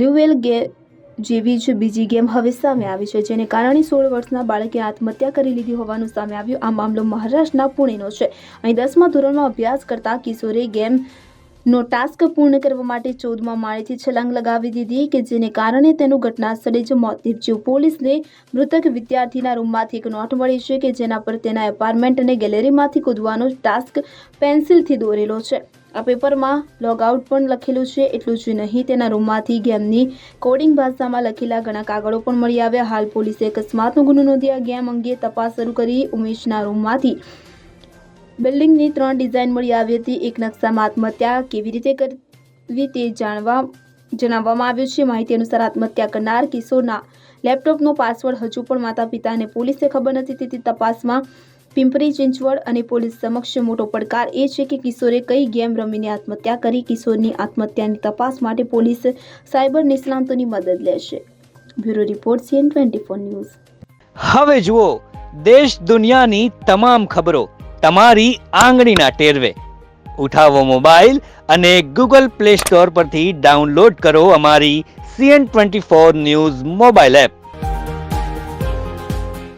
Blue ગે જેવી જ બીજી ગેમ હવે સામે આવી છે, જેને કારણે સોળ વર્ષના બાળકે આત્મહત્યા કરી લીધી હોવાનું સામે આવ્યું. આ મામલો મહારાષ્ટ્રના પુણેનો છે. અહીં દસમા ધોરણમાં અભ્યાસ કરતા કિશોરે ગેમ નો ટાસ્ક પૂર્ણ કરવા માટે ચૌદમા માળેથી છલાંગ લગાવી દીધી કે જેને કારણે તેનું ઘટના સ્થળે જ મોત નીપજ્યું. પોલીસને મૃતક વિદ્યાર્થીના રૂમમાંથી એક નોટ મળી છે કે જેના પર તેના એપાર્ટમેન્ટ અને ગેલેરીમાંથી કૂદવાનો ટાસ્ક પેન્સિલથી દોરેલો છે. આ પેપરમાં લોગઆઉટ પણ લખેલું છે, એટલું જ નહીં, તેના રૂમમાંથી ગેમની કોડિંગ ભાષામાં લખેલા ઘણા કાગળો પણ મળી આવ્યા. હાલ પોલીસે અકસ્માતનો ગુનો નોંધી આ ગેમ અંગે તપાસ શરૂ કરી ઉમેશના રૂમમાંથી. બિલ્ડિંગની ત્રણ ડિઝાઇન મળી આવી હતી. એક નકશામાં આત્મહત્યા કેવી રીતે કરવી તે જાણવા, જણાવવામાં આવ્યું છે. માહિતી અનુસાર આત્મહત્યા કરનાર કિશોરના લેપટોપનો પાસવર્ડ હજુ પણ માતા પિતાને પોલીસે ખબર નથી. તેથી તપાસમાં પિંપરી, ચિંચવડ અને પોલીસ સમક્ષ મોટો પડકાર એ છે કે કિશોરે કઈ ગેમ રમીને આત્મહત્યા કરી, કિશોરની આત્મહત્યાની તપાસ માટે પોલીસ સાયબર નિષ્ણાંતોની મદદ લેશે. Bureau report CN twenty four news. હવે જુઓ, દેશ દુનિયાની તમામ ખબરો તમારી આંગળીના ટેરવે. ઉઠાવો મોબાઈલ અને ગૂગલ પ્લે સ્ટોર પરથી ડાઉનલોડ કરો અમારી CN twenty four news mobile app.